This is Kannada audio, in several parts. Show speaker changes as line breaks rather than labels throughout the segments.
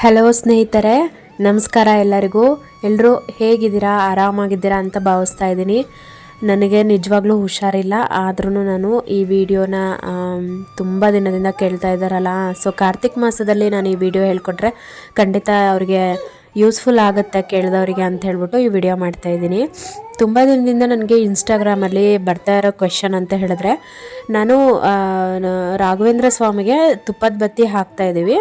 ಹಲೋ ಸ್ನೇಹಿತರೆ. ನಮಸ್ಕಾರ ಎಲ್ಲರಿಗೂ. ಎಲ್ಲರೂ ಹೇಗಿದ್ದೀರಾ? ಆರಾಮಾಗಿದ್ದೀರಾ ಅಂತ ಭಾವಿಸ್ತಾ ಇದ್ದೀನಿ. ನನಗೆ ನಿಜವಾಗ್ಲೂ ಹುಷಾರಿಲ್ಲ. ಆದ್ರೂ ನಾನು ಈ ವಿಡಿಯೋನ ತುಂಬ ದಿನದಿಂದ ಕೇಳ್ತಾ ಇದ್ದಾರಲ್ಲ. ಸೊ ಕಾರ್ತಿಕ್ ಮಾಸದಲ್ಲಿ ನಾನು ಈ ವಿಡಿಯೋ ಹೇಳ್ಕೊಟ್ರೆ ಖಂಡಿತ ಅವ್ರಿಗೆ ಯೂಸ್ಫುಲ್ ಆಗುತ್ತೆ ಕೇಳಿದವರಿಗೆ ಅಂತ ಹೇಳ್ಬಿಟ್ಟು ಈ ವಿಡಿಯೋ ಮಾಡ್ತಾ ಇದ್ದೀನಿ. ತುಂಬ ದಿನದಿಂದ ನನಗೆ ಇನ್ಸ್ಟಾಗ್ರಾಮಲ್ಲಿ ಬರ್ತಾ ಇರೋ ಕ್ವೆಶನ್ ಅಂತ ಹೇಳಿದ್ರೆ, ನಾನು ರಾಘವೇಂದ್ರ ಸ್ವಾಮಿಗೆ ತುಪ್ಪದ ಬತ್ತಿ ಹಾಕ್ತಾ ಇದ್ದೀವಿ.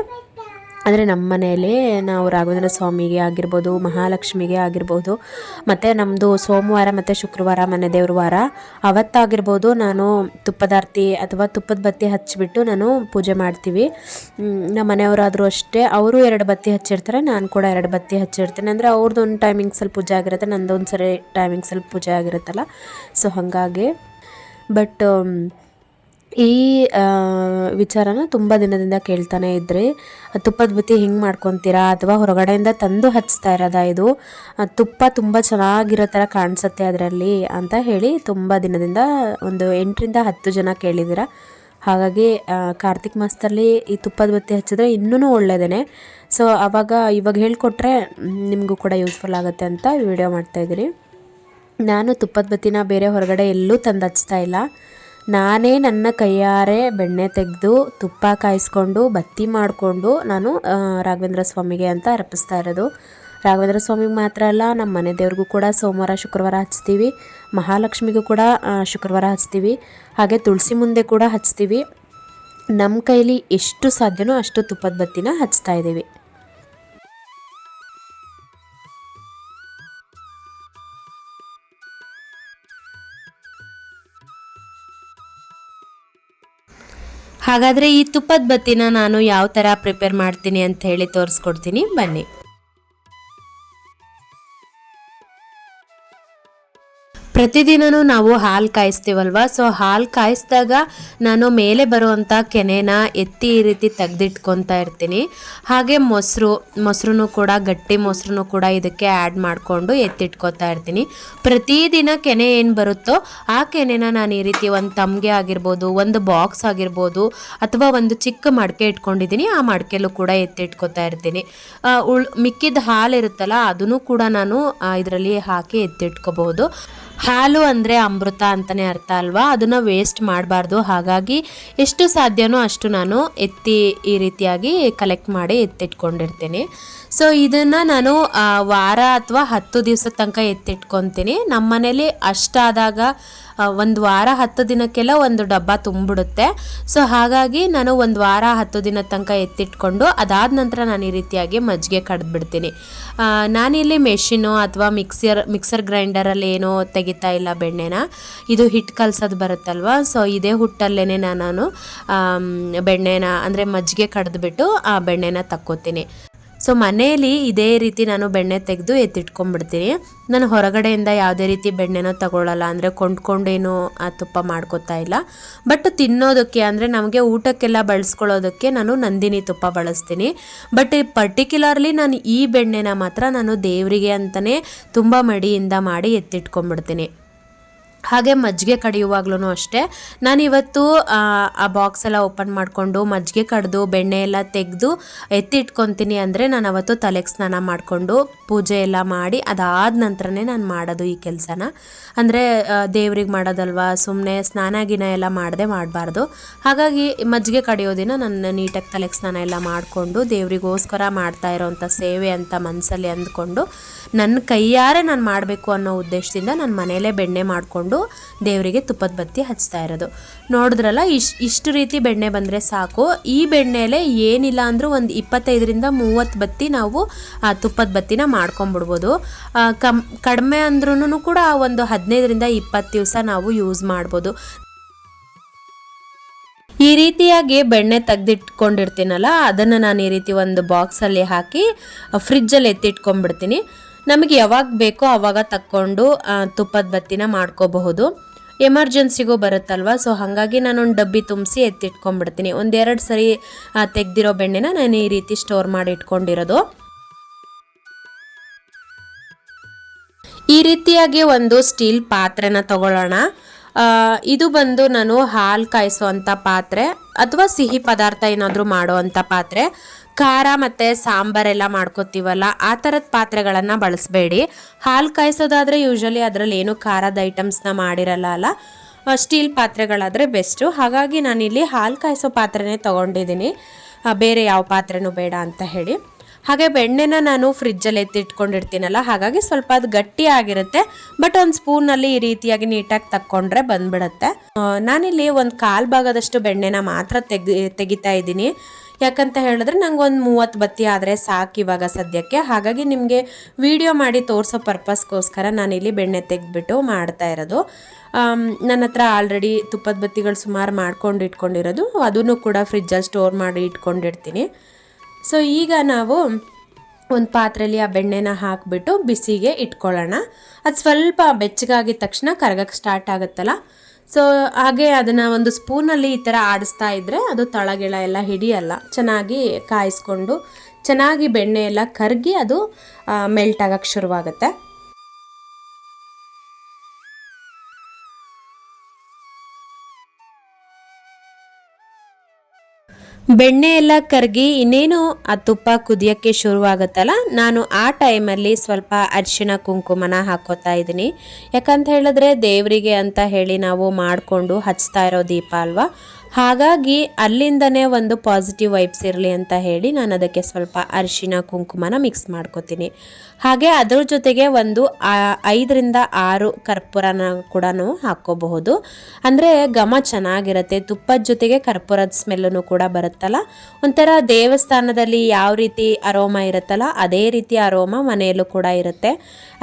ಅಂದರೆ ನಮ್ಮ ಮನೆಯಲ್ಲಿ ನಾವು ರಾಘವೇಂದ್ರ ಸ್ವಾಮಿಗೆ ಆಗಿರ್ಬೋದು, ಮಹಾಲಕ್ಷ್ಮಿಗೆ ಆಗಿರ್ಬೋದು, ಮತ್ತು ನಮ್ಮದು ಸೋಮವಾರ ಮತ್ತು ಶುಕ್ರವಾರ ಮನೆ ದೇವ್ರ ವಾರ. ಅವತ್ತಾಗಿರ್ಬೋದು ನಾನು ತುಪ್ಪದಾರ್ತಿ ಅಥವಾ ತುಪ್ಪದ ಬತ್ತಿ ಹಚ್ಚಿಬಿಟ್ಟು ನಾನು ಪೂಜೆ ಮಾಡ್ತೀವಿ. ನಮ್ಮ ಮನೆಯವರಾದರೂ ಅಷ್ಟೇ, ಅವರು ಎರಡು ಬತ್ತಿ ಹಚ್ಚಿರ್ತಾರೆ, ನಾನು ಕೂಡ ಎರಡು ಬತ್ತಿ ಹಚ್ಚಿರ್ತೀನಿ. ಅಂದರೆ ಅವ್ರದ್ದು ಒಂದು ಟೈಮಿಂಗ್ಸಲ್ಲಿ ಪೂಜೆ ಆಗಿರುತ್ತೆ ನಂದೊಂದು ಸರಿ ಟೈಮಿಂಗ್ಸಲ್ಲಿ ಪೂಜೆ ಆಗಿರುತ್ತಲ್ಲ. ಸೊ ಹಾಗಾಗಿ ಬಟ್ ಈ ವಿಚಾರನ ತುಂಬ ದಿನದಿಂದ ಕೇಳ್ತಾನೆ ಇದ್ರಿ ತುಪ್ಪದ ಬುತ್ತಿ ಹಿಂಗೆ ಮಾಡ್ಕೊತೀರಾ ಅಥವಾ ಹೊರಗಡೆಯಿಂದ ತಂದು ಹಚ್ತಾ ಇರೋದಾ ಇದು? ತುಪ್ಪ ತುಂಬ ಚೆನ್ನಾಗಿರೋ ಥರ ಕಾಣಿಸುತ್ತೆ ಅದರಲ್ಲಿ ಅಂತ ಹೇಳಿ ತುಂಬ ದಿನದಿಂದ ಒಂದು ಎಂಟರಿಂದ ಹತ್ತು ಜನ ಕೇಳಿದ್ದೀರ. ಹಾಗಾಗಿ ಕಾರ್ತಿಕ್ ಮಾಸದಲ್ಲಿ ಈ ತುಪ್ಪದ ಬತ್ತಿ ಹಚ್ಚಿದ್ರೆ ಇನ್ನೂ ಒಳ್ಳೆಯದೇ ಸೊ ಆವಾಗ ಇವಾಗ ಹೇಳಿಕೊಟ್ರೆ ನಿಮಗೂ ಕೂಡ ಯೂಸ್ಫುಲ್ ಆಗುತ್ತೆ ಅಂತ ವಿಡಿಯೋ ಮಾಡ್ತಾಯಿದ್ದೀನಿ ನಾನು ತುಪ್ಪದ ಬತ್ತಿನ ಬೇರೆ ಹೊರಗಡೆ ಎಲ್ಲೂ ತಂದು ಹಚ್ತಾ ಇಲ್ಲ. ನಾನೇ ನನ್ನ ಕೈಯಾರೆ ಬೆಣ್ಣೆ ತೆಗೆದು ತುಪ್ಪ ಕಾಯಿಸ್ಕೊಂಡು ಬತ್ತಿ ಮಾಡಿಕೊಂಡು ನಾನು ರಾಘವೇಂದ್ರ ಸ್ವಾಮಿಗೆ ಅಂತ ಅರ್ಪಿಸ್ತಾ ಇರೋದು. ರಾಘವೇಂದ್ರ ಸ್ವಾಮಿಗೆ ಮಾತ್ರ ಅಲ್ಲ ನಮ್ಮ ಮನೆ ದೇವ್ರಿಗೂ ಕೂಡ ಸೋಮವಾರ, ಶುಕ್ರವಾರ ಹಚ್ತೀವಿ. ಮಹಾಲಕ್ಷ್ಮಿಗೂ ಕೂಡ ಶುಕ್ರವಾರ ಹಚ್ತೀವಿ. ಹಾಗೆ ತುಳಸಿ ಮುಂದೆ ಕೂಡ ಹಚ್ತೀವಿ. ನಮ್ಮ ಕೈಲಿ ಎಷ್ಟು ಸಾಧ್ಯನೋ ಅಷ್ಟು ತುಪ್ಪದ ಬತ್ತಿನ ಹಚ್ತಾ ಇದ್ದೀವಿ ಹಾಗಾದರೆ ಈ ತುಪ್ಪದ ಬತ್ತಿನ ನಾನು ಯಾವ ಥರ ಪ್ರಿಪೇರ್ ಮಾಡ್ತೀನಿ ಅಂತ ಹೇಳಿ ತೋರಿಸ್ಕೊಡ್ತೀನಿ. ಬನ್ನಿ. ಪ್ರತಿದಿನನೂ ನಾವು ಹಾಲು ಕಾಯಿಸ್ತೀವಲ್ವ? ಸೊ ಹಾಲು ಕಾಯಿಸಿದಾಗ ನಾನು ಮೇಲೆ ಬರುವಂಥ ಕೆನೆನ ಎತ್ತಿ ಈ ರೀತಿ ತೆಗೆದಿಟ್ಕೊತಾ ಇರ್ತೀನಿ. ಹಾಗೆ ಮೊಸರು ಮೊಸರು ಕೂಡ, ಗಟ್ಟಿ ಮೊಸರು ಕೂಡ ಇದಕ್ಕೆ ಆ್ಯಡ್ ಮಾಡಿಕೊಂಡು ಎತ್ತಿಟ್ಕೊತಾ ಇರ್ತೀನಿ. ಪ್ರತಿದಿನ ಕೆನೆ ಏನು ಬರುತ್ತೋ ಆ ಕೆನೆನ ನಾನು ಈ ರೀತಿ ಒಂದು ತಮ್ಗೆ ಆಗಿರ್ಬೋದು, ಒಂದು ಬಾಕ್ಸ್ ಆಗಿರ್ಬೋದು, ಅಥವಾ ಒಂದು ಚಿಕ್ಕ ಮಡಕೆ ಇಟ್ಕೊಂಡಿದ್ದೀನಿ, ಆ ಮಡಕೆಲೂ ಕೂಡ ಎತ್ತಿಟ್ಕೊತಾ ಇರ್ತೀನಿ. ಉಳ್, ಮಿಕ್ಕಿದ ಹಾಲು ಇರುತ್ತಲ್ಲ, ಅದನ್ನು ಕೂಡ ನಾನು ಇದರಲ್ಲಿ ಹಾಕಿ ಎತ್ತಿಟ್ಕೋಬಹುದು. ಹಾಲು ಅಂದರೆ ಅಮೃತ ಅಂತಲೇ ಅರ್ಥ ಅಲ್ವಾ? ಅದನ್ನು ವೇಸ್ಟ್ ಮಾಡಬಾರ್ದು. ಹಾಗಾಗಿ ಎಷ್ಟು ಸಾಧ್ಯನೋ ಅಷ್ಟು ನಾನು ಎತ್ತಿ ಈ ರೀತಿಯಾಗಿ ಕಲೆಕ್ಟ್ ಮಾಡಿ ಎತ್ತಿಟ್ಕೊಂಡಿರ್ತೀನಿ. ಸೊ ಇದನ್ನು ನಾನು ವಾರ ಅಥವಾ ಹತ್ತು ದಿವಸದ ತನಕ ಎತ್ತಿಟ್ಕೊತೀನಿ. ನಮ್ಮ ಮನೇಲಿ ಅಷ್ಟಾದಾಗ ಒಂದು ವಾರ ಹತ್ತು ದಿನಕ್ಕೆಲ್ಲ ಒಂದು ಡಬ್ಬ ತುಂಬಿಡುತ್ತೆ ಸೊ ಹಾಗಾಗಿ ನಾನು ಒಂದು ವಾರ ಹತ್ತು ದಿನದ ತನಕ ಎತ್ತಿಟ್ಕೊಂಡು, ಅದಾದ ನಂತರ ನಾನು ಈ ರೀತಿಯಾಗಿ ಮಜ್ಜಿಗೆ ಕಡ್ದುಬಿಡ್ತೀನಿ. ನಾನಿಲ್ಲಿ ಮೆಷಿನು ಅಥವಾ ಮಿಕ್ಸರ್ ಮಿಕ್ಸರ್ ಗ್ರೈಂಡರಲ್ಲಿ ಏನೋ ತೆಗಿತಾ ಇಲ್ಲ ಬೆಣ್ಣೆನ. ಇದು ಹಿಟ್ಟು ಕಲ್ಸೋದು ಬರುತ್ತಲ್ವ? ಸೊ ಇದೇ ಹುಟ್ಟಲ್ಲೇ ನಾನು ಬೆಣ್ಣೆನ, ಅಂದರೆ ಮಜ್ಜಿಗೆ ಕಡ್ದುಬಿಟ್ಟು ಆ ಬೆಣ್ಣೆನ ತಕ್ಕೋತೀನಿ. ಸೊ ಮನೆಯಲ್ಲಿ ಇದೇ ರೀತಿ ನಾನು ಬೆಣ್ಣೆ ತೆಗೆದು ಎತ್ತಿಟ್ಕೊಂಡ್ಬಿಡ್ತೀನಿ. ನಾನು ಹೊರಗಡೆಯಿಂದ ಯಾವುದೇ ರೀತಿ ಬೆಣ್ಣೆನೋ ತಗೊಳ್ಳಲ್ಲ. ಅಂದರೆ ಕೊಂಡ್ಕೊಂಡೇನು ಆ ತುಪ್ಪ ಮಾಡ್ಕೋತಾ ಇಲ್ಲ. ಬಟ್ ತಿನ್ನೋದಕ್ಕೆ ಅಂದರೆ ನಮಗೆ ಊಟಕ್ಕೆಲ್ಲ ಬಳಸ್ಕೊಳ್ಳೋದಕ್ಕೆ ನಾನು ನಂದಿನಿ ತುಪ್ಪ ಬಳಸ್ತೀನಿ. ಬಟ್ ಪರ್ಟಿಕ್ಯುಲರ್ಲಿ ನಾನು ಈ ಬೆಣ್ಣೆನ ಮಾತ್ರ ನಾನು ದೇವರಿಗೆ ಅಂತಲೇ ತುಂಬ ಮಡಿಯಿಂದ ಮಾಡಿ ಎತ್ತಿಟ್ಕೊಂಡ್ಬಿಡ್ತೀನಿ. ಹಾಗೆ ಮಜ್ಜಿಗೆ ಕಡಿಯುವಾಗ್ಲೂ ಅಷ್ಟೇ. ನಾನು ಇವತ್ತು ಆ, ಬಾಕ್ಸ್ ಎಲ್ಲ ಓಪನ್ ಮಾಡಿಕೊಂಡು ಮಜ್ಜಿಗೆ ಕಡ್ದು ಬೆಣ್ಣೆ ಎಲ್ಲ ತೆಗೆದು ಎತ್ತಿಟ್ಕೊತೀನಿ ಅಂದರೆ ನಾನು ಅವತ್ತು ತಲೆಗೆ ಸ್ನಾನ ಮಾಡಿಕೊಂಡು ಪೂಜೆ ಎಲ್ಲ ಮಾಡಿ ಅದಾದ ನಂತರನೇ ನಾನು ಮಾಡೋದು ಈ ಕೆಲಸನ. ಅಂದರೆ ದೇವ್ರಿಗೆ ಮಾಡೋದಲ್ವಾ ಸುಮ್ಮನೆ ಸ್ನಾನ ಗಿನ ಎಲ್ಲ ಮಾಡದೆ ಮಾಡಬಾರ್ದು. ಹಾಗಾಗಿ ಮಜ್ಜಿಗೆ ಕಡಿಯೋದಿನ ನಾನು ನೀಟಾಗಿ ತಲೆಗೆ ಸ್ನಾನ ಎಲ್ಲ ಮಾಡಿಕೊಂಡು ದೇವರಿಗೋಸ್ಕರ ಮಾಡ್ತಾ ಇರೋವಂಥ ಸೇವೆ ಅಂತ ಮನಸ್ಸಲ್ಲಿ ಅಂದ್ಕೊಂಡು ನನ್ನ ಕೈಯಾರೆ ನಾನು ಮಾಡಬೇಕು ಅನ್ನೋ ಉದ್ದೇಶದಿಂದ ನಾನು ಮನೆಯಲ್ಲೇ ಬೆಣ್ಣೆ ಮಾಡಿಕೊಂಡು ದೇವರಿಗೆ ತುಪ್ಪದ ಬತ್ತಿ ಹಚ್ತಾ ಇರೋದು. ನೋಡಿದ್ರಲ್ಲ, ಇಶ್, ಇಷ್ಟು ರೀತಿ ಬೆಣ್ಣೆ ಬಂದರೆ ಸಾಕು. ಈ ಬೆಣ್ಣೆಲೆ ಏನಿಲ್ಲ ಅಂದರೂ ಒಂದು ಇಪ್ಪತ್ತೈದರಿಂದ ಮೂವತ್ತು ಬತ್ತಿ ನಾವು, ಆ, ತುಪ್ಪದ ಬತ್ತಿನ ಮಾಡ್ಕೊಂಬಿಡ್ಬೋದು. ಕಮ್, ಕಡಿಮೆ ಅಂದ್ರೂ ಕೂಡ ಒಂದು ಹದಿನೈದರಿಂದ ಇಪ್ಪತ್ತು ದಿವಸ ನಾವು ಯೂಸ್ ಮಾಡ್ಬೋದು. ಈ ರೀತಿಯಾಗಿ ಬೆಣ್ಣೆ ತೆಗೆದಿಟ್ಕೊಂಡಿರ್ತೀನಲ್ಲ, ಅದನ್ನು ನಾನು ಈ ರೀತಿ ಒಂದು ಬಾಕ್ಸಲ್ಲಿ ಹಾಕಿ ಫ್ರಿಜ್ಜಲ್ಲಿ ಎತ್ತಿಟ್ಕೊಂಡ್ಬಿಡ್ತೀನಿ ನಮಗೆ ಯಾವಾಗ ಬೇಕೋ ಆವಾಗ ತಕ್ಕೊಂಡು ತುಪ್ಪದ ಬತ್ತಿನ ಮಾಡ್ಕೋಬಹುದು. ಎಮರ್ಜೆನ್ಸಿಗೂ ಬರುತ್ತಲ್ವ? ಸೊ ಹಾಗಾಗಿ ನಾನೊಂದು ಡಬ್ಬಿ ತುಂಬಿಸಿ ಎತ್ತಿಟ್ಕೊಂಡ್ಬಿಡ್ತೀನಿ. ಒಂದೆರಡು ಸರಿ ತೆಗ್ದಿರೋ ಬೆಣ್ಣೆನ ನಾನು ಈ ರೀತಿ ಸ್ಟೋರ್ ಮಾಡಿ ಇಟ್ಕೊಂಡಿರೋದು. ಈ ರೀತಿಯಾಗಿ ಒಂದು ಸ್ಟೀಲ್ ಪಾತ್ರೆನ ತಗೊಳ್ಳೋಣ. ಇದು ಬಂದು ನಾನು ಹಾಲು ಕಾಯಿಸುವಂಥ ಪಾತ್ರೆ. ಅಥವಾ ಸಿಹಿ ಪದಾರ್ಥ ಏನಾದರೂ ಮಾಡುವಂಥ ಪಾತ್ರೆ, ಖಾರ ಮತ್ತು ಸಾಂಬಾರೆಲ್ಲ ಮಾಡ್ಕೋತೀವಲ್ಲ, ಆ ಥರದ ಪಾತ್ರೆಗಳನ್ನು ಬಳಸಬೇಡಿ. ಹಾಲು ಕಾಯಿಸೋದಾದರೆ ಯೂಶ್ವಲಿ ಅದರಲ್ಲಿ ಏನು ಖಾರದ ಐಟಮ್ಸ್ನ ಮಾಡಿರಲ್ಲ ಅಲ್ಲ ಸ್ಟೀಲ್ ಪಾತ್ರೆಗಳಾದರೆ ಬೆಸ್ಟು ಹಾಗಾಗಿ ನಾನಿಲ್ಲಿ ಹಾಲು ಕಾಯಿಸೋ ಪಾತ್ರೆನೇ ತೊಗೊಂಡಿದ್ದೀನಿ. ಬೇರೆ ಯಾವ ಪಾತ್ರೆನೂ ಬೇಡ ಅಂತ ಹೇಳಿ. ಹಾಗೆ ಬೆಣ್ಣೆನ ನಾನು ಫ್ರಿಜ್ಜಲ್ಲಿ ಎತ್ತಿಟ್ಕೊಂಡಿರ್ತೀನಲ್ಲ, ಹಾಗಾಗಿ ಸ್ವಲ್ಪ ಅದು ಗಟ್ಟಿ ಆಗಿರುತ್ತೆ, ಬಟ್ ಒಂದು ಸ್ಪೂನಲ್ಲಿ ಈ ರೀತಿಯಾಗಿ ನೀಟಾಗಿ ತಕ್ಕೊಂಡ್ರೆ ಬಂದ್ಬಿಡುತ್ತೆ. ನಾನಿಲ್ಲಿ ಒಂದು ಕಾಲು ಭಾಗದಷ್ಟು ಬೆಣ್ಣೆನ ಮಾತ್ರ ತೆಗಿ, ತೆಗಿತಾ ಇದ್ದೀನಿ. ಯಾಕಂತ ಹೇಳಿದ್ರೆ ನಂಗೆ ಒಂದು ಮೂವತ್ತು ಬತ್ತಿ ಆದರೆ ಸಾಕು ಇವಾಗ ಸದ್ಯಕ್ಕೆ. ಹಾಗಾಗಿ ನಿಮಗೆ ವಿಡಿಯೋ ಮಾಡಿ ತೋರಿಸೋ ಪರ್ಪಸ್ಗೋಸ್ಕರ ನಾನಿಲ್ಲಿ ಬೆಣ್ಣೆ ತೆಗೆದ್ಬಿಟ್ಟು ಮಾಡ್ತಾ ಇರೋದು. ನನ್ನ ಹತ್ರ ಆಲ್ರೆಡಿ ತುಪ್ಪದ ಬತ್ತಿಗಳು ಸುಮಾರು ಮಾಡ್ಕೊಂಡು ಇಟ್ಕೊಂಡಿರೋದು ಅದನ್ನು ಕೂಡ ಫ್ರಿಜ್ಜಲ್ಲಿ ಸ್ಟೋರ್ ಮಾಡಿ ಇಟ್ಕೊಂಡಿರ್ತೀನಿ. ಸೊ ಈಗ ನಾವು ಒಂದು ಪಾತ್ರೆಯಲ್ಲಿ ಆ ಬೆಣ್ಣೆನ ಹಾಕಿಬಿಟ್ಟು ಬಿಸಿಗೆ ಇಟ್ಕೊಳ್ಳೋಣ. ಅದು ಸ್ವಲ್ಪ ಬೆಚ್ಚಗಾಗಿದ ತಕ್ಷಣ ಕರಗಕ್ಕೆ ಸ್ಟಾರ್ಟ್ ಆಗುತ್ತಲ್ಲ. ಸೊ ಹಾಗೆ ಅದನ್ನು ಒಂದು ಸ್ಪೂನಲ್ಲಿ ಈ ಥರ ಆಡಿಸ್ತಾ ಇದ್ದರೆ ಅದು ತಳಗಿಳ ಎಲ್ಲ ಹಿಡಿಯಲ್ಲ. ಚೆನ್ನಾಗಿ ಕಾಯಿಸ್ಕೊಂಡು ಚೆನ್ನಾಗಿ ಬೆಣ್ಣೆ ಎಲ್ಲ ಕರಗಿ ಅದು ಮೆಲ್ಟ್ ಆಗೋಕ್ಕೆ ಶುರುವಾಗುತ್ತೆ. ಬೆಣ್ಣೆ ಎಲ್ಲ ಕರಗಿ ಇನ್ನೇನು ಆ ತುಪ್ಪ ಕುದಿಯೋಕ್ಕೆ ಶುರುವಾಗುತ್ತಲ್ಲ, ನಾನು ಆ ಟೈಮಲ್ಲಿ ಸ್ವಲ್ಪ ಅರಿಶಿಣ ಕುಂಕುಮನ ಹಾಕೋತಾ ಇದ್ದೀನಿ. ಯಾಕಂತ ಹೇಳಿದ್ರೆ ದೇವರಿಗೆ ಅಂತ ಹೇಳಿ ನಾವು ಮಾಡಿಕೊಂಡು ಹಚ್ತಾ ಇರೋ ದೀಪ ಅಲ್ವಾ? ಹಾಗಾಗಿ ಅಲ್ಲಿಂದನೇ ಒಂದು ಪಾಸಿಟಿವ್ ವೈಬ್ಸ್ ಇರಲಿ ಅಂತ ಹೇಳಿ ನಾನು ಅದಕ್ಕೆ ಸ್ವಲ್ಪ ಅರಿಶಿನ, ಕುಂಕುಮನ ಮಿಕ್ಸ್ ಮಾಡ್ಕೋತೀನಿ. ಹಾಗೆ ಅದ್ರ ಜೊತೆಗೆ ಒಂದು ಐದರಿಂದ ಆರು ಕರ್ಪೂರನ ಕೂಡ ಹಾಕ್ಕೋಬಹುದು. ಅಂದರೆ ಘಮ ಚೆನ್ನಾಗಿರುತ್ತೆ, ತುಪ್ಪದ ಜೊತೆಗೆ ಕರ್ಪೂರದ ಸ್ಮೆಲ್ಲೂ ಕೂಡ ಬರುತ್ತಲ್ಲ? ಒಂಥರ ದೇವಸ್ಥಾನದಲ್ಲಿ ಯಾವ ರೀತಿ ಅರೋಮ ಇರುತ್ತಲ್ಲ, ಅದೇ ರೀತಿ ಅರೋಮ ಮನೆಯಲ್ಲೂ ಕೂಡ ಇರುತ್ತೆ.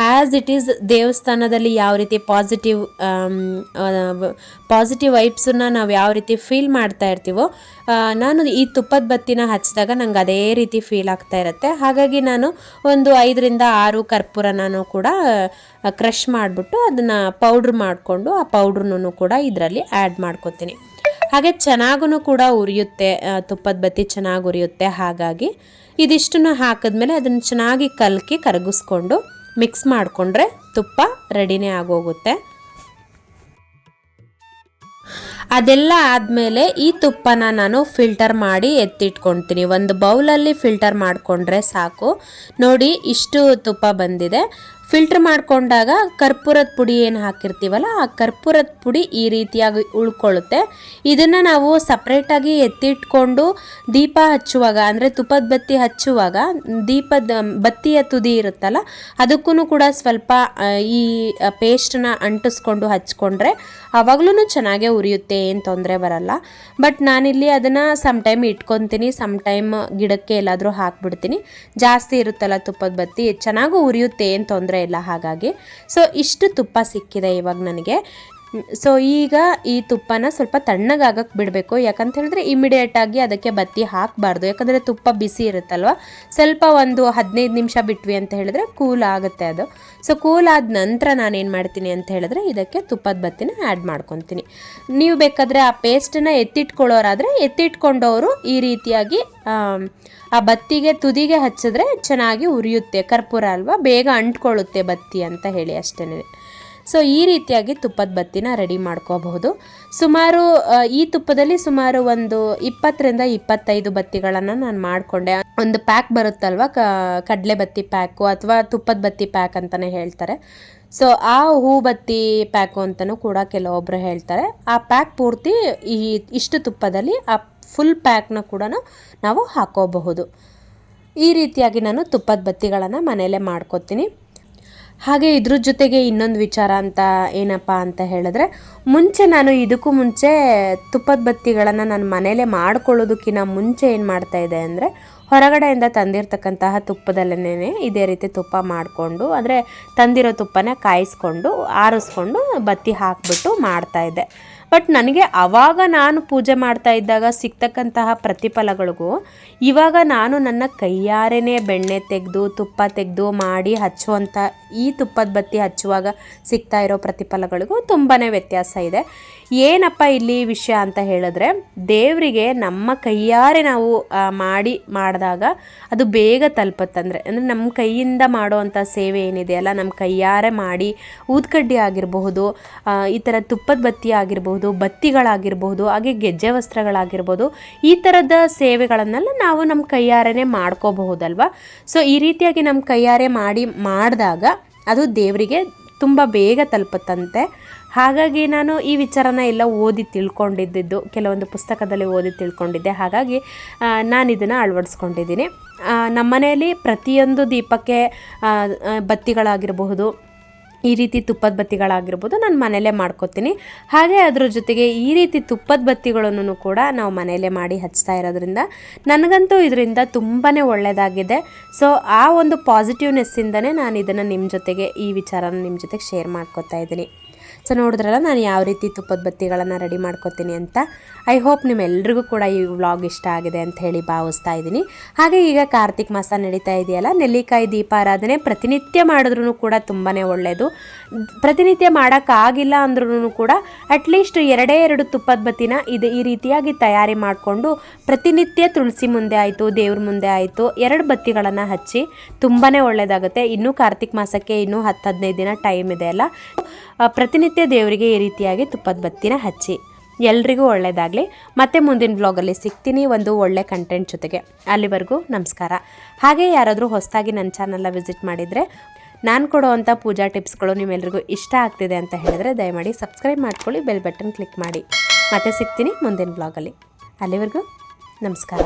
ಆ್ಯಸ್ ಇಟ್ ಈಸ್ ದೇವಸ್ಥಾನದಲ್ಲಿ ಯಾವ ರೀತಿ ಪಾಸಿಟಿವ್ ಪಾಸಿಟಿವ್ ವೈಬ್ಸನ್ನ ನಾವು ಯಾವ ರೀತಿ ಫೀಲ್ ಮಾಡ್ತಾ ಇರ್ತೀವೋ ನಾನು ಈ ತುಪ್ಪದ ಬತ್ತಿನ ಹಚ್ಚಿದಾಗ ನಂಗೆ ಅದೇ ರೀತಿ ಫೀಲ್ ಆಗ್ತಾ ಇರುತ್ತೆ. ಹಾಗಾಗಿ ನಾನು ಒಂದು ಐದರಿಂದ ಆರು ಕರ್ಪೂರನೂ ಕೂಡ ಕ್ರಷ್ ಮಾಡಿಬಿಟ್ಟು ಅದನ್ನು ಪೌಡ್ರ್ ಮಾಡಿಕೊಂಡು ಆ ಪೌಡ್ರನ್ನೂ ಕೂಡ ಇದರಲ್ಲಿ ಆ್ಯಡ್ ಮಾಡ್ಕೊತೀನಿ. ಹಾಗೆ ಚೆನ್ನಾಗೂ ಕೂಡ ಉರಿಯುತ್ತೆ ತುಪ್ಪದ ಬತ್ತಿ ಚೆನ್ನಾಗಿ ಉರಿಯುತ್ತೆ. ಹಾಗಾಗಿ ಇದಿಷ್ಟನ್ನು ಹಾಕಿದ್ಮೇಲೆ ಅದನ್ನು ಚೆನ್ನಾಗಿ ಕಲಕಿ ಕರಗಿಸ್ಕೊಂಡು ಮಿಕ್ಸ್ ಮಾಡಿಕೊಂಡ್ರೆ ತುಪ್ಪ ರೆಡಿನೇ ಆಗೋಗುತ್ತೆ. ಅದೆಲ್ಲ ಆದಮೇಲೆ ಈ ತುಪ್ಪನ ನಾನು ಫಿಲ್ಟರ್ ಮಾಡಿ ಎತ್ತಿಟ್ಕೊಳ್ತೀನಿ. ಒಂದು ಬೌಲಲ್ಲಿ ಫಿಲ್ಟರ್ ಮಾಡಿಕೊಂಡ್ರೆ ಸಾಕು. ನೋಡಿ, ಇಷ್ಟು ತುಪ್ಪ ಬಂದಿದೆ. ಫಿಲ್ಟರ್ ಮಾಡಿಕೊಂಡಾಗ ಕರ್ಪೂರದ ಪುಡಿ ಏನು ಹಾಕಿರ್ತೀವಲ್ಲ, ಆ ಕರ್ಪೂರದ ಪುಡಿ ಈ ರೀತಿಯಾಗಿ ಉಳ್ಕೊಳ್ಳುತ್ತೆ. ಇದನ್ನು ನಾವು ಸಪ್ರೇಟಾಗಿ ಎತ್ತಿಟ್ಕೊಂಡು ದೀಪ ಹಚ್ಚುವಾಗ, ಅಂದರೆ ತುಪ್ಪದ ಬತ್ತಿ ಹಚ್ಚುವಾಗ, ದೀಪದ ಬತ್ತಿಯ ತುದಿ ಇರುತ್ತಲ್ಲ ಅದಕ್ಕೂ ಕೂಡ ಸ್ವಲ್ಪ ಈ ಪೇಸ್ಟನ್ನ ಅಂಟಿಸ್ಕೊಂಡು ಹಚ್ಕೊಂಡ್ರೆ ಆವಾಗಲೂ ಚೆನ್ನಾಗೇ ಉರಿಯುತ್ತೆ, ಏನು ತೊಂದರೆ ಬರಲ್ಲ. ಬಟ್ ನಾನಿಲ್ಲಿ ಅದನ್ನು ಸಮ್ ಟೈಮ್ ಇಟ್ಕೊತೀನಿ ಸಮ್ ಟೈಮ್ ಗಿಡಕ್ಕೆ ಎಲ್ಲಾದರೂ ಹಾಕ್ಬಿಡ್ತೀನಿ. ಜಾಸ್ತಿ ಇರುತ್ತಲ್ಲ ತುಪ್ಪದ ಬತ್ತಿ, ಚೆನ್ನಾಗೂ ಉರಿಯುತ್ತೆ, ಏನು ತೊಂದರೆ ಇಲ್ಲ ಹಾಗಾಗಿ. ಸೊ ಇಷ್ಟು ತುಪ್ಪ ಸಿಕ್ಕಿದೆ ಇವಾಗ ನನಗೆ. ಸೊ ಈಗ ಈ ತುಪ್ಪನ ಸ್ವಲ್ಪ ತಣ್ಣಗಾಗಕ್ಕೆ ಬಿಡಬೇಕು. ಯಾಕಂತ ಹೇಳಿದ್ರೆ ಇಮಿಡಿಯೇಟಾಗಿ ಅದಕ್ಕೆ ಬತ್ತಿ ಹಾಕಬಾರ್ದು. ಯಾಕಂದರೆ ತುಪ್ಪ ಬಿಸಿ ಇರುತ್ತಲ್ವ? ಸ್ವಲ್ಪ ಒಂದು ಹದಿನೈದು ನಿಮಿಷ ಬಿಟ್ವಿ ಅಂತ ಹೇಳಿದ್ರೆ ಕೂಲ್ ಆಗುತ್ತೆ ಅದು. ಸೊ ಕೂಲ್ ಆದ ನಂತರ ನಾನೇನು ಮಾಡ್ತೀನಿ ಅಂತ ಹೇಳಿದ್ರೆ ಇದಕ್ಕೆ ತುಪ್ಪದ ಬತ್ತಿನ ಆ್ಯಡ್ ಮಾಡ್ಕೊತೀನಿ. ನೀವು ಬೇಕಾದರೆ ಆ ಪೇಸ್ಟನ್ನ ಎತ್ತಿಟ್ಕೊಳ್ಳೋರಾದರೆ ಎತ್ತಿಟ್ಕೊಂಡವರು ಈ ರೀತಿಯಾಗಿ ಆ ಬತ್ತಿಗೆ ತುದಿಗೆ ಹಚ್ಚಿದ್ರೆ ಚೆನ್ನಾಗಿ ಉರಿಯುತ್ತೆ. ಕರ್ಪೂರ ಅಲ್ವಾ? ಬೇಗ ಅಂಟ್ಕೊಳ್ಳುತ್ತೆ ಬತ್ತಿ ಅಂತ ಹೇಳಿ ಅಷ್ಟೇ ಸೊ ಈ ರೀತಿಯಾಗಿ ತುಪ್ಪದ ಬತ್ತಿನ ರೆಡಿ ಮಾಡ್ಕೋಬಹುದು. ಸುಮಾರು ಈ ತುಪ್ಪದಲ್ಲಿ ಸುಮಾರು ಒಂದು ಇಪ್ಪತ್ತರಿಂದ ಇಪ್ಪತ್ತೈದು ಬತ್ತಿಗಳನ್ನು ನಾನು ಮಾಡಿಕೊಂಡೆ. ಒಂದು ಪ್ಯಾಕ್ ಬರುತ್ತಲ್ವ ಕಡಲೆ ಬತ್ತಿ ಪ್ಯಾಕು ಅಥವಾ ತುಪ್ಪದ ಬತ್ತಿ ಪ್ಯಾಕ್ ಅಂತಲೇ ಹೇಳ್ತಾರೆ. ಸೊ ಆ ಹೂ ಬತ್ತಿ ಪ್ಯಾಕು ಅಂತಲೂ ಕೂಡ ಕೆಲವೊಬ್ಬರು ಹೇಳ್ತಾರೆ. ಆ ಪ್ಯಾಕ್ ಪೂರ್ತಿ ಈ ಇಷ್ಟು ತುಪ್ಪದಲ್ಲಿ ಆ ಫುಲ್ ಪ್ಯಾಕ್ನ ಕೂಡ ನಾವು ಹಾಕೋಬಹುದು. ಈ ರೀತಿಯಾಗಿ ನಾನು ತುಪ್ಪದ ಬತ್ತಿಗಳನ್ನು ಮನೆಯಲ್ಲೇ ಮಾಡ್ಕೊತೀನಿ. ಹಾಗೆ ಇದ್ರ ಜೊತೆಗೆ ಇನ್ನೊಂದು ವಿಚಾರ ಅಂತ ಏನಪ್ಪ ಅಂತ ಹೇಳಿದ್ರೆ, ಮುಂಚೆ ನಾನು ಇದಕ್ಕೂ ಮುಂಚೆ ತುಪ್ಪದ ಬತ್ತಿಗಳನ್ನು ನಾನು ಮನೇಲೆ ಮಾಡ್ಕೊಳ್ಳೋದಕ್ಕಿಂತ ಮುಂಚೆ ಏನು ಮಾಡ್ತಾ ಇದೆ ಅಂದರೆ, ಹೊರಗಡೆಯಿಂದ ತಂದಿರ್ತಕ್ಕಂತಹ ತುಪ್ಪದಲ್ಲೇ ಇದೇ ರೀತಿ ತುಪ್ಪ ಮಾಡಿಕೊಂಡು, ಅಂದರೆ ತಂದಿರೋ ತುಪ್ಪನ ಕಾಯಿಸ್ಕೊಂಡು, ಆರಿಸ್ಕೊಂಡು ಬತ್ತಿ ಹಾಕಿಬಿಟ್ಟು ಮಾಡ್ತಾಯಿದ್ದೆ ಬಟ್ ನನಗೆ ಆವಾಗ ನಾನು ಪೂಜೆ ಮಾಡ್ತಾ ಇದ್ದಾಗ ಸಿಗ್ತಕ್ಕಂತಹ ಪ್ರತಿಫಲಗಳಿಗೂ ಇವಾಗ ನಾನು ನನ್ನ ಕೈಯಾರೆನೇ ಬೆಣ್ಣೆ ತೆಗೆದು, ತುಪ್ಪ ತೆಗೆದು ಮಾಡಿ ಹಚ್ಚುವಂಥ ಈ ತುಪ್ಪದ ಬತ್ತಿ ಹಚ್ಚುವಾಗ ಸಿಗ್ತಾ ಇರೋ ಪ್ರತಿಫಲಗಳಿಗೂ ತುಂಬಾ ವ್ಯತ್ಯಾಸ ಇದೆ. ಏನಪ್ಪ ಇಲ್ಲಿ ವಿಷಯ ಅಂತ ಹೇಳಿದ್ರೆ, ದೇವರಿಗೆ ನಮ್ಮ ಕೈಯಾರೆ ನಾವು ಮಾಡಿ ಮಾಡಿದಾಗ ಅದು ಬೇಗ ತಲುಪತ್ತಂದರೆ ಅಂದರೆ ನಮ್ಮ ಕೈಯಿಂದ ಮಾಡುವಂಥ ಸೇವೆ ಏನಿದೆಯಲ್ಲ ನಮ್ಮ ಕೈಯಾರೆ ಮಾಡಿ ಊದ್ಕಡ್ಡಿ ಆಗಿರಬಹುದು ಈ ಥರ ತುಪ್ಪದ ಬತ್ತಿ ಆಗಿರಬಹುದು ಬತ್ತಿಗಳಾಗಿರ್ಬಹುದು ಹಾಗೆ ಗೆಜ್ಜೆ ವಸ್ತ್ರಗಳಾಗಿರ್ಬೋದು, ಈ ಥರದ ಸೇವೆಗಳನ್ನೆಲ್ಲ ನಾವು ನಮ್ಮ ಕೈಯಾರೆ ಮಾಡ್ಕೋಬಹುದಲ್ವ? ಸೊ ಈ ರೀತಿಯಾಗಿ ನಮ್ಮ ಕೈಯಾರೆ ಮಾಡಿ ಮಾಡಿದಾಗ ಅದು ದೇವರಿಗೆ ತುಂಬ ಬೇಗ ತಲುಪುತ್ತಂತೆ. ಹಾಗಾಗಿ ನಾನು ಈ ವಿಚಾರನ ಎಲ್ಲ ಓದಿ ತಿಳ್ಕೊಂಡಿದ್ದು, ಕೆಲವೊಂದು ಪುಸ್ತಕದಲ್ಲಿ ಓದಿ ತಿಳ್ಕೊಂಡಿದ್ದೆ. ಹಾಗಾಗಿ ನಾನು ಇದನ್ನು ಅಳವಡಿಸ್ಕೊಂಡಿದ್ದೀನಿ. ನಮ್ಮನೆಯಲ್ಲಿ ನಮ್ಮ ಮನೆಯಲ್ಲಿ ಪ್ರತಿಯೊಂದು ದೀಪಕ್ಕೆ ಬತ್ತಿಗಳಾಗಿರಬಹುದು ಈ ರೀತಿ ತುಪ್ಪದ ಬತ್ತಿಗಳಾಗಿರ್ಬೋದು ನಾನು ಮನೆಯಲ್ಲೇ ಮಾಡ್ಕೊತೀನಿ. ಹಾಗೆ ಅದ್ರ ಜೊತೆಗೆ ಈ ರೀತಿ ತುಪ್ಪದ ಬತ್ತಿಗಳನ್ನು ಕೂಡ ನಾವು ಮನೆಯಲ್ಲೇ ಮಾಡಿ ಹಚ್ತಾ ಇರೋದ್ರಿಂದ ನನಗಂತೂ ಇದರಿಂದ ತುಂಬಾ ಒಳ್ಳೆಯದಾಗಿದೆ ಸೊ ಆ ಒಂದು ಪಾಸಿಟಿವ್ನೆಸ್ಸಿಂದನೇ ನಾನು ಇದನ್ನು ನಿಮ್ಮ ಜೊತೆಗೆ, ಈ ವಿಚಾರನ ನಿಮ್ಮ ಜೊತೆಗೆ ಶೇರ್ ಮಾಡ್ಕೋತಾ ಇದ್ದೀನಿ. ಸೊ ನೋಡಿದ್ರಲ್ಲ ನಾನು ಯಾವ ರೀತಿ ತುಪ್ಪದ ಬತ್ತಿಗಳನ್ನು ರೆಡಿ ಮಾಡ್ಕೋತೀನಿ ಅಂತ. ಐ ಹೋಪ್ ನಿಮ್ಮೆಲ್ರಿಗೂ ಕೂಡ ಈ ವ್ಲಾಗ್ ಇಷ್ಟ ಆಗಿದೆ ಅಂತ ಹೇಳಿ ಭಾವಿಸ್ತಾ ಇದ್ದೀನಿ. ಹಾಗೆ ಈಗ ಕಾರ್ತಿಕ್ ಮಾಸ ನಡೀತಾ ಇದೆಯಲ್ಲ ನೆಲ್ಲಿಕಾಯಿ ದೀಪಾರಾಧನೆ ಪ್ರತಿನಿತ್ಯ ಮಾಡಿದ್ರೂ ಕೂಡ ತುಂಬಾ ಒಳ್ಳೆಯದು ಪ್ರತಿನಿತ್ಯ ಮಾಡೋಕ್ಕಾಗಿಲ್ಲ ಅಂದ್ರೂ ಕೂಡ ಅಟ್ಲೀಸ್ಟ್ ಎರಡೇ ಎರಡು ತುಪ್ಪದ ಬತ್ತಿನ ಇದು ಈ ರೀತಿಯಾಗಿ ತಯಾರಿ ಮಾಡಿಕೊಂಡು ಪ್ರತಿನಿತ್ಯ ತುಳಸಿ ಮುಂದೆ ಆಯಿತು ದೇವ್ರ ಮುಂದೆ ಆಯಿತು ಎರಡು ಬತ್ತಿಗಳನ್ನು ಹಚ್ಚಿ ತುಂಬಾ ಒಳ್ಳೆಯದಾಗುತ್ತೆ ಇನ್ನೂ ಕಾರ್ತಿಕ್ ಮಾಸಕ್ಕೆ ಇನ್ನೂ ಹತ್ತು ಹದಿನೈದು ದಿನ ಟೈಮ್ ಇದೆ ಅಲ್ಲ. ಆ, ಪ್ರತಿನಿತ್ಯ ದೇವರಿಗೆ ಈ ರೀತಿಯಾಗಿ ತುಪ್ಪದ ಬತ್ತಿನ ಹಚ್ಚಿ. ಎಲ್ರಿಗೂ ಒಳ್ಳೆಯದಾಗಲಿ ಮತ್ತೆ ಮುಂದಿನ ವ್ಲಾಗಲ್ಲಿ ಸಿಗ್ತೀನಿ ಒಂದು ಒಳ್ಳೆ ಕಂಟೆಂಟ್ ಜೊತೆಗೆ. ಅಲ್ಲಿವರೆಗೂ ನಮಸ್ಕಾರ. ಹಾಗೆ ಯಾರಾದರೂ ಹೊಸದಾಗಿ ನನ್ನ ಚಾನಲ್ನ ವಿಸಿಟ್ ಮಾಡಿದರೆ ನಾನು ಕೊಡೋವಂಥ ಪೂಜಾ ಟಿಪ್ಸ್ಗಳು ನಿಮ್ಮೆಲ್ರಿಗೂ ಇಷ್ಟ ಆಗ್ತಿದೆ ಅಂತ ಹೇಳಿದ್ರೆ ದಯಮಾಡಿ ಸಬ್ಸ್ಕ್ರೈಬ್ ಮಾಡ್ಕೊಳ್ಳಿ ಬೆಲ್ ಬಟನ್ ಕ್ಲಿಕ್ ಮಾಡಿ. ಮತ್ತೆ ಸಿಗ್ತೀನಿ ಮುಂದಿನ ಬ್ಲಾಗಲ್ಲಿ ಅಲ್ಲಿವರೆಗೂ ನಮಸ್ಕಾರ.